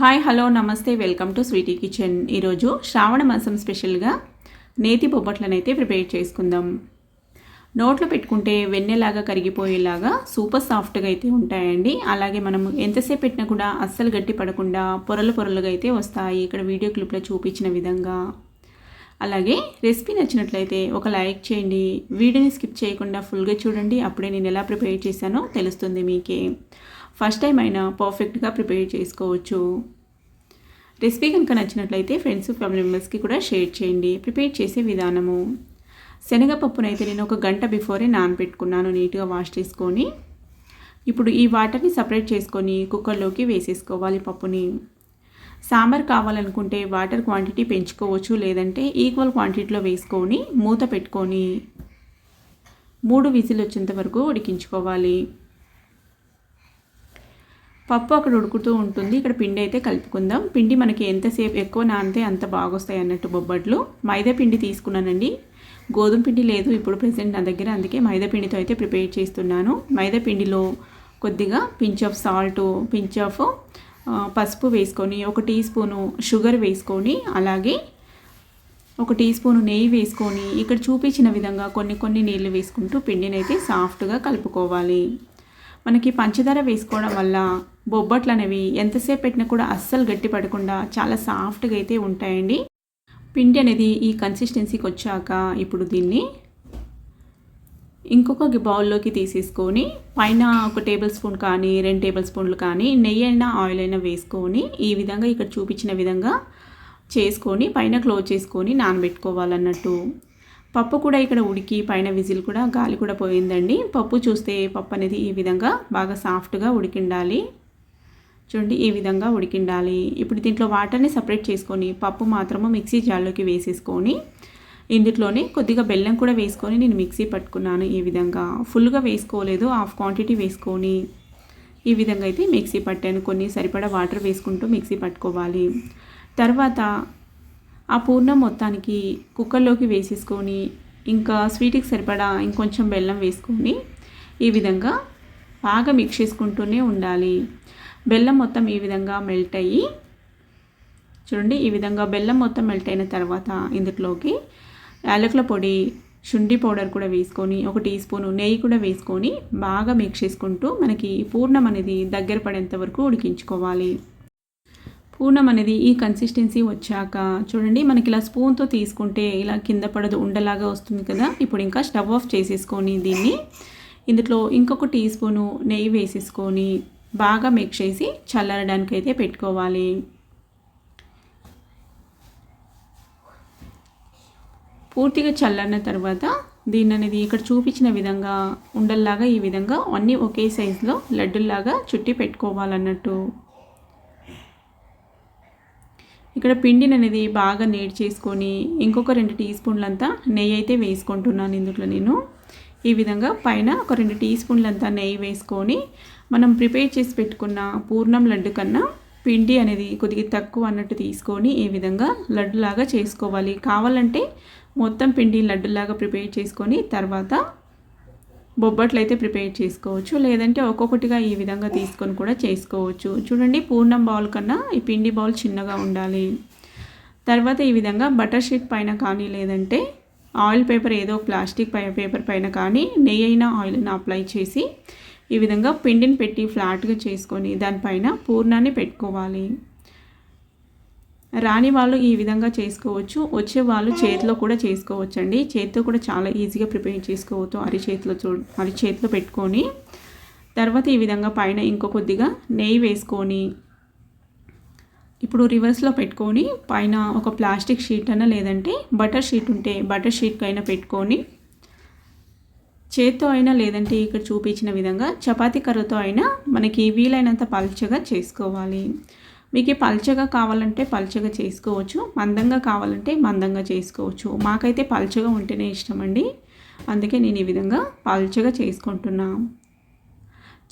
Hi hello నమస్తే welcome to Sweety Kitchen. ఈరోజు శ్రావణ మాసం స్పెషల్గా నేతి బొబ్బట్లనైతే ప్రిపేర్ చేసుకుందాం. నోట్లో పెట్టుకుంటే వెన్నెలాగా కరిగిపోయేలాగా సూపర్ సాఫ్ట్గా అయితే ఉంటాయండి. అలాగే మనం ఎంతసేపు పెట్టినా కూడా అస్సలు గట్టి పడకుండా పొరలు పొరలుగా అయితే వస్తాయి. ఇక్కడ వీడియో క్లిప్లో చూపించిన విధంగా. అలాగే రెసిపీ నచ్చినట్లయితే ఒక లైక్ చేయండి. వీడియోని స్కిప్ చేయకుండా ఫుల్గా చూడండి. అప్పుడే నేను ఎలా ప్రిపేర్ చేశానో తెలుస్తుంది మీకే. ఫస్ట్ టైం అయినా పర్ఫెక్ట్గా ప్రిపేర్ చేసుకోవచ్చు. రెసిపీ కనుక నచ్చినట్లయితే ఫ్రెండ్స్ ఫ్యామిలీ మెంబర్స్కి కూడా షేర్ చేయండి. ప్రిపేర్ చేసే విధానము. శనగపప్పునైతే నేను ఒక గంట బిఫోరే నానబెట్టుకున్నాను నీట్గా వాష్ చేసుకొని. ఇప్పుడు ఈ వాటర్ని సపరేట్ చేసుకొని కుక్కర్లోకి వేసేసుకోవాలి పప్పుని. సాంబార్ కావాలనుకుంటే వాటర్ క్వాంటిటీ పెంచుకోవచ్చు లేదంటే ఈక్వల్ క్వాంటిటీలో వేసుకొని మూత పెట్టుకొని. మూడు విజిల్ వచ్చేంత వరకు ఉడికించుకోవాలి. పప్పు అక్కడ ఉడుకుతూ ఉంటుంది. ఇక్కడ పిండి అయితే కలుపుకుందాం. పిండి మనకి ఎంతసేపు ఎక్కువ నానితే అంత బాగొస్తాయి అన్నట్టు బొబ్బట్లు. మైదా పిండి తీసుకున్నానండి. గోధుమ పిండి లేదు ఇప్పుడు ప్రజెంట్ నా దగ్గర. అందుకే మైదా పిండితో అయితే ప్రిపేర్ చేస్తున్నాను. మైదా పిండిలో కొద్దిగా pinch of salt pinch of పసుపు వేసుకొని ఒక టీ స్పూను షుగర్ వేసుకొని అలాగే ఒక టీ స్పూను నెయ్యి వేసుకొని ఇక్కడ చూపించిన విధంగా కొన్ని కొన్ని నీళ్ళు వేసుకుంటూ పిండిని అయితే సాఫ్ట్గా కలుపుకోవాలి. మనకి పంచదార వేసుకోవడం వల్ల బొబ్బట్లు అనేవి ఎంతసేపు పెట్టినా కూడా అస్సలు గట్టి పడకుండా చాలా సాఫ్ట్గా అయితే ఉంటాయండి. పిండి అనేది ఈ కన్సిస్టెన్సీకి వచ్చాక ఇప్పుడు దీన్ని ఇంకొక బౌల్లోకి తీసేసుకొని పైన ఒక టేబుల్ స్పూన్ కానీ రెండు టేబుల్ స్పూన్లు కానీ నెయ్యి అయినా ఆయిల్ అయినా వేసుకొని ఈ విధంగా ఇక్కడ చూపించిన విధంగా చేసుకొని పైన క్లోజ్ చేసుకొని నానబెట్టుకోవాలన్నట్టు. పప్పు కూడా ఇక్కడ ఉడికి పైన విజిల్ కూడా గాలి కూడా పోయిందండి. పప్పు చూస్తే పప్పు అనేది ఈ విధంగా బాగా సాఫ్ట్గా ఉడికిండాలి. చూడండి ఈ విధంగా ఉడికిండాలి. ఇప్పుడు దీంట్లో వాటర్ని సపరేట్ చేసుకొని పప్పు మాత్రము మిక్సీ జార్లోకి వేసేసుకొని ఇందులోనే కొద్దిగా బెల్లం కూడా వేసుకొని నేను మిక్సీ పట్టుకున్నాను ఈ విధంగా. ఫుల్గా వేసుకోలేదు హాఫ్ క్వాంటిటీ వేసుకొని ఈ విధంగా అయితే మిక్సీ పట్టాను. కొన్ని సరిపడా వాటర్ వేసుకుంటూ మిక్సీ పట్టుకోవాలి. తర్వాత ఆ పూర్ణం మొత్తానికి కుక్కర్లోకి వేసేసుకొని ఇంకా స్వీట్కి సరిపడా ఇంకొంచెం బెల్లం వేసుకొని ఈ విధంగా బాగా మిక్స్ చేసుకుంటూనే ఉండాలి. బెల్లం మొత్తం ఈ విధంగా మెల్ట్ అయ్యి చూడండి ఈ విధంగా బెల్లం మొత్తం మెల్ట్ అయిన తర్వాత ఇందులోకి యాలకుల పొడి శుంఠి పౌడర్ కూడా వేసుకొని ఒక టీ స్పూన్ నెయ్యి కూడా వేసుకొని బాగా మిక్స్ చేసుకుంటూ మనకి పూర్ణం అనేది దగ్గర పడేంత వరకు ఉడికించుకోవాలి. పూర్ణం అనేది ఈ కన్సిస్టెన్సీ వచ్చాక చూడండి మనకి ఇలా స్పూన్తో తీసుకుంటే ఇలా కింద పడదు ఉండలాగా వస్తుంది కదా. ఇప్పుడు ఇంకా స్టవ్ ఆఫ్ చేసేసుకొని దీన్ని ఇందులో ఇంకొక టీ స్పూను నెయ్యి వేసేసుకొని బాగా మిక్స్ చేసి చల్లరడానికి అయితే పెట్టుకోవాలి. పూర్తిగా చల్లన్న తర్వాత దీన్ని అనేది ఇక్కడ చూపించిన విధంగా ఉండల్లాగా ఈ విధంగా అన్నీ ఒకే సైజులో లడ్డుల్లాగా చుట్టి పెట్టుకోవాలన్నట్టు. ఇక్కడ పిండిని అనేది బాగా నేడ్ చేసుకొని ఇంకొక రెండు టీ స్పూన్లంతా నెయ్యి అయితే వేసుకుంటున్నాను ఇందులో నేను. ఈ విధంగా పైన ఒక రెండు టీ స్పూన్లంతా నెయ్యి వేసుకొని మనం ప్రిపేర్ చేసి పెట్టుకున్న పూర్ణం లడ్డు కన్నా పిండి అనేది కొద్దిగా తక్కువ అన్నట్టు తీసుకొని ఈ విధంగా లడ్డులాగా చేసుకోవాలి. కావాలంటే మొత్తం పిండి లడ్డులాగా ప్రిపేర్ చేసుకొని తర్వాత బొబ్బట్లు అయితే ప్రిపేర్ చేసుకోవచ్చు. లేదంటే ఒక్కొక్కటిగా ఈ విధంగా తీసుకొని కూడా చేసుకోవచ్చు. చూడండి పూర్ణం బౌల్ కన్నా ఈ పిండి బౌల్ చిన్నగా ఉండాలి. తర్వాత ఈ విధంగా బటర్ షీట్ పైన కానీ లేదంటే ఆయిల్ పేపర్ ఏదో ప్లాస్టిక్ పై పేపర్ పైన కానీ నెయ్యి అయినా ఆయిల్ని అప్లై చేసి ఈ విధంగా పిండిని పెట్టి ఫ్లాట్గా చేసుకొని దానిపైన పూర్ణాన్ని పెట్టుకోవాలి. రాని వాళ్ళు ఈ విధంగా చేసుకోవచ్చు. వచ్చే వాళ్ళు చేతిలో కూడా చేసుకోవచ్చు అండి చేతితో కూడా చాలా ఈజీగా ప్రిపేర్ చేసుకోవచ్చు. అరిచేతిలో చూ అరిచేతిలో పెట్టుకొని తర్వాత ఈ విధంగా పైన ఇంకో కొద్దిగా నెయ్యి వేసుకొని ఇప్పుడు రివర్స్లో పెట్టుకొని పైన ఒక ప్లాస్టిక్ షీట్ అయినా లేదంటే బటర్ షీట్ ఉంటే బటర్ షీట్కి అయినా పెట్టుకొని చేత్తో అయినా లేదంటే ఇక్కడ చూపించిన విధంగా చపాతీ కర్రతో అయినా మనకి వీలైనంత పల్చగా చేసుకోవాలి. మీకు పల్చగా కావాలంటే పల్చగా చేసుకోవచ్చు మందంగా కావాలంటే మందంగా చేసుకోవచ్చు. మాకైతే పల్చగా ఉంటేనే ఇష్టం అండి అందుకే నేను ఈ విధంగా పల్చగా చేసుకుంటున్నాను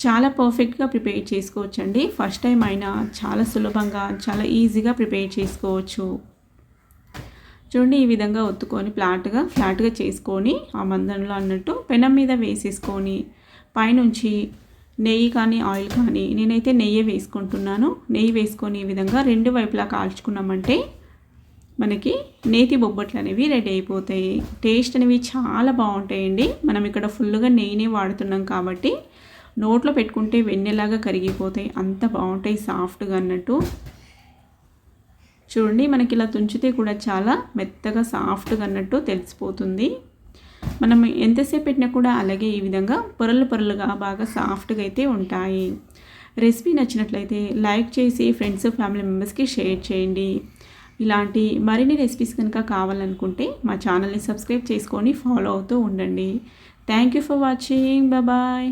చాలా పర్ఫెక్ట్గా ప్రిపేర్ చేసుకోవచ్చు అండి ఫస్ట్ టైం అయినా చాలా సులభంగా చాలా ఈజీగా ప్రిపేర్ చేసుకోవచ్చు. చూడండి ఈ విధంగా ఒత్తుకొని ఫ్లాట్గా ఫ్లాట్గా చేసుకొని ఆ మందంలో అన్నట్టు పెనం మీద వేసేసుకొని పైనుంచి నెయ్యి కానీ ఆయిల్ కానీ నేనైతే నెయ్యి వేసుకుంటున్నాను. నెయ్యి వేసుకొని ఈ విధంగా రెండు వైపులా కాల్చుకున్నామంటే మనకి నేతి బొబ్బట్లు అనేవి రెడీ అయిపోతాయి. టేస్ట్ అనేవి చాలా బాగుంటాయండి. మనం ఇక్కడ ఫుల్గా నెయ్యినే వాడుతున్నాం కాబట్టి నోట్లో పెట్టుకుంటే వెన్నెలాగా కరిగిపోతాయి. అంత బాగుంటాయి సాఫ్ట్గా అన్నట్టు. చూడండి మనకి ఇలా తుంచితే కూడా చాలా మెత్తగా సాఫ్ట్గా అన్నట్టు తెలిసిపోతుంది. మనం ఎంతసేపు పెట్టినా కూడా అలాగే ఈ విధంగా పొరలు పొరలుగా బాగా సాఫ్ట్గా అయితే ఉంటాయి. రెసిపీ నచ్చినట్లయితే లైక్ చేసి ఫ్రెండ్స్ ఫ్యామిలీ మెంబర్స్కి షేర్ చేయండి. ఇలాంటి మరిన్ని రెసిపీస్ కనుక కావాలనుకుంటే మా ఛానల్ని సబ్స్క్రైబ్ చేసుకొని ఫాలో అవుతూ ఉండండి. Thank you for watching. Bye